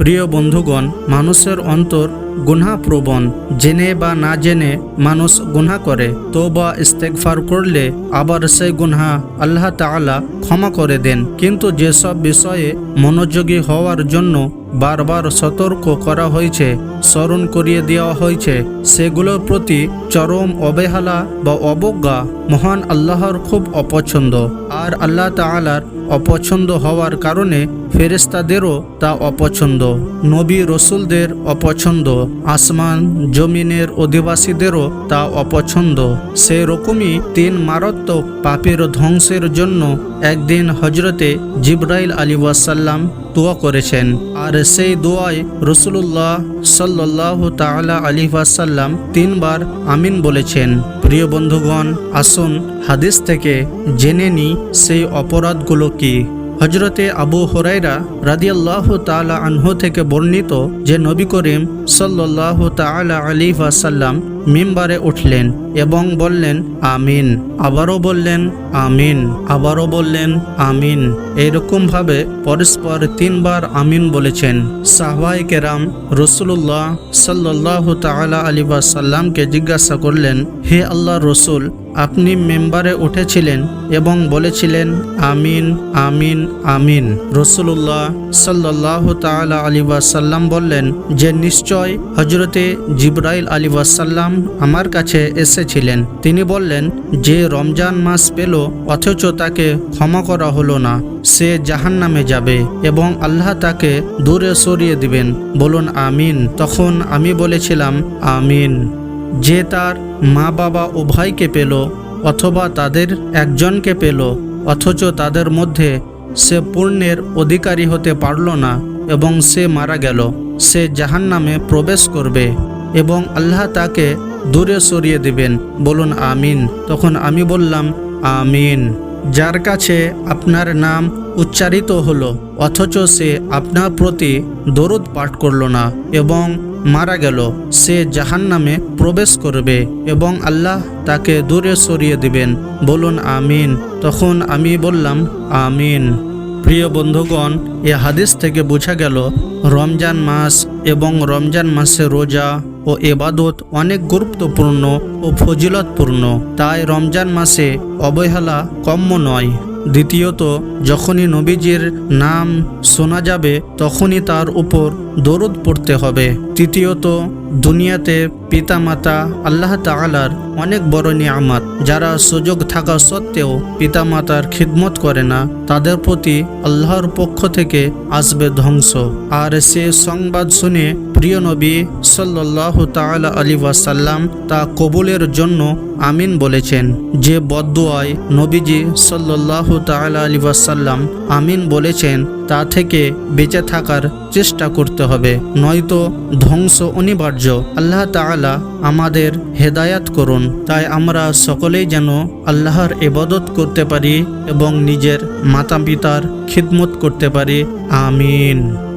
প্রিয় বন্ধুগণ, মানুষের অন্তর গুনাপ্রবণ জেনে বা না জেনে মানুষ গুনাহ করে তো বা ইস্তেকফার করলে আবার সেই গুনহা আল্লাহ তাআলা ক্ষমা করে দেন। কিন্তু যেসব বিষয়ে মনোযোগী হওয়ার জন্য বারবার সতর্ক করা হয়েছে, স্মরণ করিয়ে দেওয়া হয়েছে, সেগুলোর প্রতি চরম অবহেলা বা অবজ্ঞা মহান আল্লাহর খুব অপছন্দ। আর আল্লাহ তাআলার অপছন্দ হওয়ার কারণে ফেরেস্তাদেরও তা অপছন্দ। নবী রসুলদের অপছন্দ। আসমান, জমিনের অধিবাসীদেরও তা অপছন্দ। সেরকমই তিন মারাত্মক পাপের ধ্বংসের জন্য একদিন হজরতে জিব্রাইল আলী ওয়াসাল্লাম দোয়া করেছেন। আর সেই দোয়ায় রসুল্লাহ সাল্লাহ তালা আলী ওয়াসাল্লাম তিনবার আমিন বলেছেন। প্রিয় বন্ধুগণ, আসুন হাদিস থেকে জেনে নি সেই অপরাধগুলো কি। হজরতে আবু হরাইরা রাদিয়াল্লাহ তালা আনহু থেকে বর্ণিত যে নবী করিম সাল্লাহ তালা আলী ওয়াসাল্লাম মিম্বারে উঠলেন এবং বললেন, আমিন। আবারও বললেন, আমিন। আবারও বললেন, আমিন। এইরকমভাবে পরস্পর তিনবার আমিন বলেছেন। সাহবাই কেরাম রসুল্লাহ সাল্লাহ তালা আলী সাল্লামকে জিজ্ঞাসা করলেন, হে আল্লাহ রসুল, আপনি মেম্বারে উঠেছিলেন এবং বলেছিলেন, আমিন আমিন আমিন। রসুল্লাহ সাল্লাহ তালা আলী সাল্লাম বললেন, যে নিশ্চয় হজরতে জিব্রাইল আলী ওয়াসাল্লাম আমার কাছে এসেছিলেন। তিনি বললেন, যে রমজান মাস পেল, অথচ তাকে ক্ষমা করা হলো না। সে জাহান নামে যাবে এবং আল্লাহ তাকে দূরে সরিয়ে দিবেন। বলুন, আমিন। তখন আমি বলেছিলাম, আমিন। যে তার মা বাবা উভয়কে পেল, অথবা তাদের একজনকে পেল, অথচ তাদের মধ্যে সে পূর্ণের অধিকারী হতে পারল না এবং সে মারা গেল। সে জাহান নামে প্রবেশ করবে এবং আল্লাহ তাকে দূরে সরিয়ে দিবেন, বলুন আমিন। তখন আমি বললাম, আমিন। যার কাছে আপনার নাম উচ্চারিত হলো, অথচ সে আপনার প্রতি দরুদ পাঠ করল না এবং মারা গেল, সে জাহান নামে প্রবেশ করবে এবং আল্লাহ তাকে দূরে সরিয়ে দিবেন, বলুন আমিন। তখন আমি বললাম, আমিন। প্রিয় বন্ধুগণ, এ হাদিস থেকে বোঝা গেল, রমজান মাস এবং রমজান মাসে রোজা ও এবাদত অনেক গুরুত্বপূর্ণ ও ফজিলতপূর্ণ। তাই রমজান মাসে অবহেলা কম্য নয়। দ্বিতীয়ত, যখনই নবীজির নাম শোনা যাবে, তখনই তার উপর দরদ পড়তে হবে। তৃতীয়ত দুনিয়াতে পিতামাতা আল্লাহ তাআলার অনেক বড় নিয়ামত। যারা সুযোগ থাকা সত্ত্বেও পিতামাতার খিদমত করে না, তাদের প্রতি আল্লাহর পক্ষ থেকে আসবে ধ্বংস। আর সে সংবাদ শুনে প্রিয় নবী সাল্লাহ তাআলা আলী ওয়াসাল্লাম তা কবুলের জন্য আমিন বলেছেন। যে বদুয়ায় নবীজি সাল্লাহ তাআলা আলী ওয়াসাল্লাম আমিন বলেছেন, তা থেকে বেঁচে থাকার চেষ্টা করতে হবে, নয়তো ধ্বংস অনিবার্য আল্লাহ তালা আমাদের হেদায়াত করুন। তাই আমরা সকলেই যেন আল্লাহর ইবাদত করতে পারি এবং নিজের মাতা পিতার খিদমত করতে পারি। আমিন।